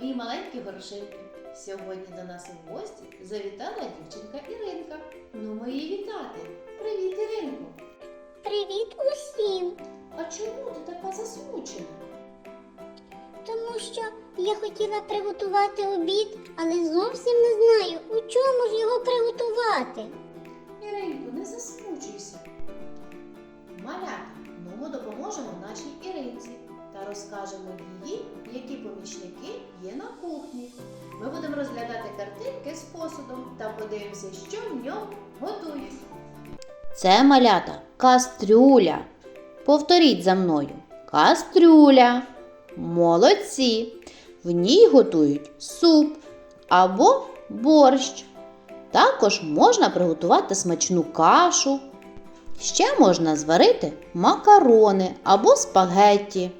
мої маленькі горошинки! Сьогодні до нас у гості завітала дівчинка Іринка. Ну, ми її вітати. Привіт, Іринко! Привіт усім! А чому ти така засмучена? Тому що я хотіла приготувати обід, але зовсім не знаю, у чому ж його приготувати. Іринко, не засмучуйся. Малята, ну ми допоможемо нашій Іринці та розкажемо їй, які помічники є на кухні. Ми будемо розглядати картинки з посудом та подивимося, що в ньому готують. Це малята кастрюля. Повторіть за мною. Кастрюля. Молодці. В ній готують суп або борщ. Також можна приготувати смачну кашу. Ще можна зварити макарони або спагетті.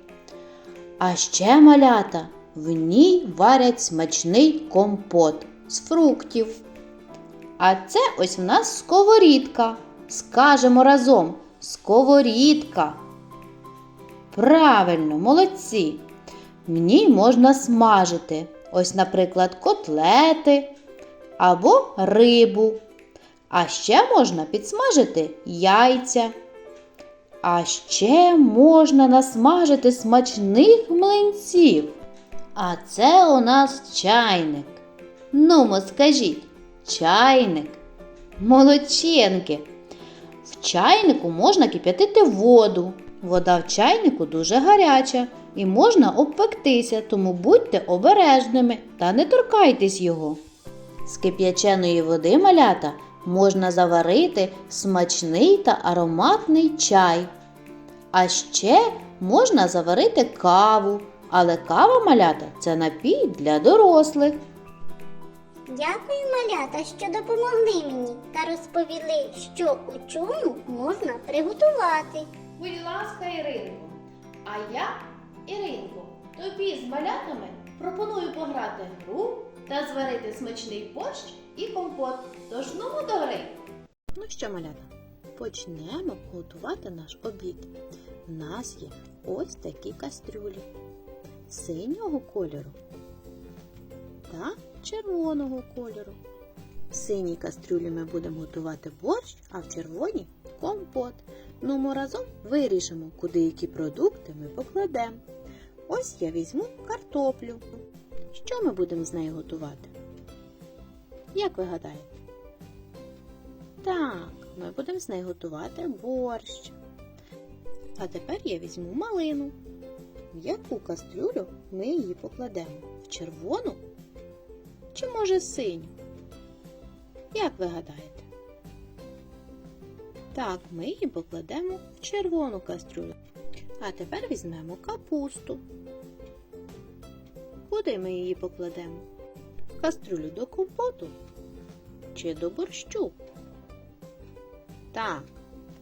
А ще малята в ній варять смачний компот з фруктів. А це ось в нас сковорідка. Скажемо разом сковорідка. Правильно, молодці. В ній можна смажити. Ось, наприклад, котлети або рибу. А ще можна підсмажити яйця. А ще можна насмажити смачних млинців. А це у нас чайник. Ну, скажіть, чайник. Молодченки. В чайнику можна кип'ятити воду. Вода в чайнику дуже гаряча і можна обпектися, тому будьте обережними та не торкайтесь його. З кип'яченої води малята можна заварити смачний та ароматний чай. А ще можна заварити каву, але кава малята це напій для дорослих. Дякую, малята, що допомогли мені та розповіли, що у чому можна приготувати. Будь ласка, Іринко. А я, Іринко, тобі з малятами пропоную пограти гру та зварити смачний борщ і компот. Тож ну до гри. Ну що, малята, почнемо готувати наш обід. У нас є ось такі кастрюлі синього кольору та червоного кольору. В синій кастрюлі ми будемо готувати борщ, а в червоній компот. Ну, ми разом вирішимо, куди які продукти ми покладемо. Ось я візьму картоплю. Що ми будемо з нею готувати? Як ви гадаєте? Так, ми будемо з нею готувати борщ. А тепер я візьму малину. В яку кастрюлю ми її покладемо? В червону чи може синю? Як ви гадаєте? Так, ми її покладемо в червону кастрюлю. А тепер візьмемо капусту. Куди ми її покладемо? В кастрюлю до компоту чи до борщу? Так,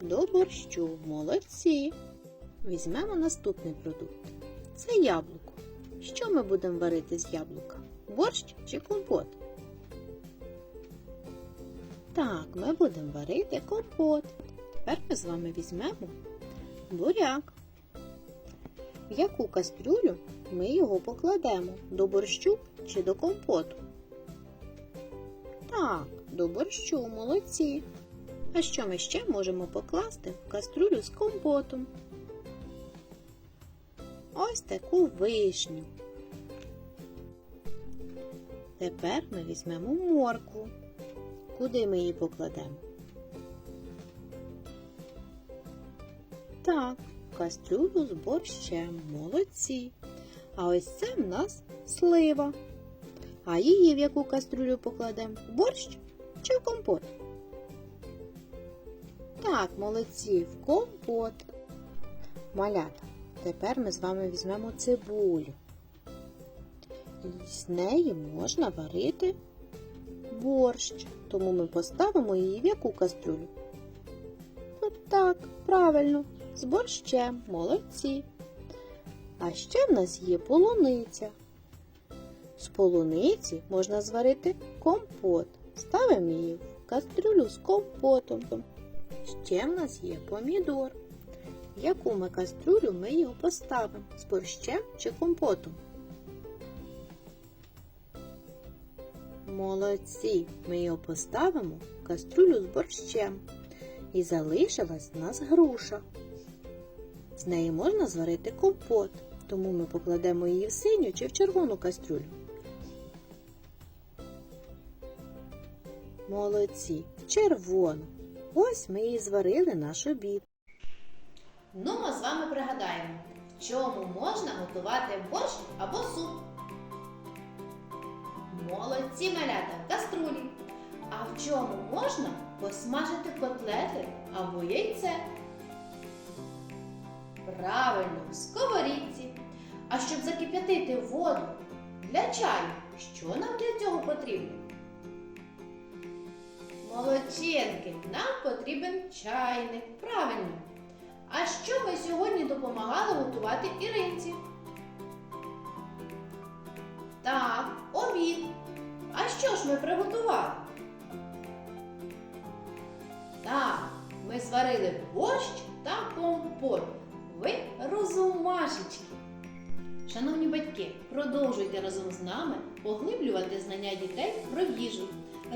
до борщу. Молодці. Візьмемо наступний продукт. Це яблуко. Що ми будемо варити з яблука? Борщ чи компот? Так, ми будемо варити компот. Тепер ми з вами візьмемо буряк. В яку кастрюлю ми його покладемо? До борщу чи до компоту? Так, до борщу, молодці. А що ми ще можемо покласти в кастрюлю з компотом? Ось таку вишню. Тепер ми візьмемо моркву. Куди ми її покладемо? Так, кастрюлю з борщем. Молодці. А ось це в нас слива. А її в яку кастрюлю покладемо? Борщ чи в компот? Так, молодці, в компот. Малята, тепер ми з вами візьмемо цибулю. І з неї можна варити борщ, тому ми поставимо її в яку кастрюлю? От так, правильно, з борщем, молодці. А ще в нас є полуниця. З полуниці можна зварити компот. Ставимо її в кастрюлю з компотом. Ще в нас є помідор. В яку ми кастрюлю ми його поставимо? З борщем чи компотом? Молодці! Ми його поставимо в кастрюлю з борщем. І залишилась в нас груша. З неї можна зварити компот, тому ми покладемо її в синю чи в червону кастрюлю. Молодці, в червону. Ось ми і зварили наш обід. Ну, ми з вами пригадаємо, в чому можна готувати борщ або суп. Молодці малята в каструлі. А в чому можна посмажити котлети або яйце? Правильно, в сковорідці. А щоб закип'ятити воду для чаю, що нам для цього потрібно? Молодчинки, нам потрібен чайник. Правильно. А що ми сьогодні допомагали готувати Іринці? Так, обід. А що ж ми приготували? Так, ми зварили борщ та компот. Ви розумашечки. Шановні батьки, продовжуйте разом з нами поглиблювати знання дітей про їжу.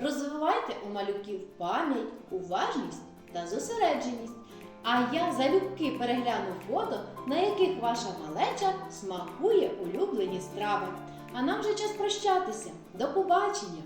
Розвивайте у малюків пам'ять, уважність та зосередженість. А я залюбки перегляну фото, на яких ваша малеча смакує улюблені страви. А нам вже час прощатися. До побачення!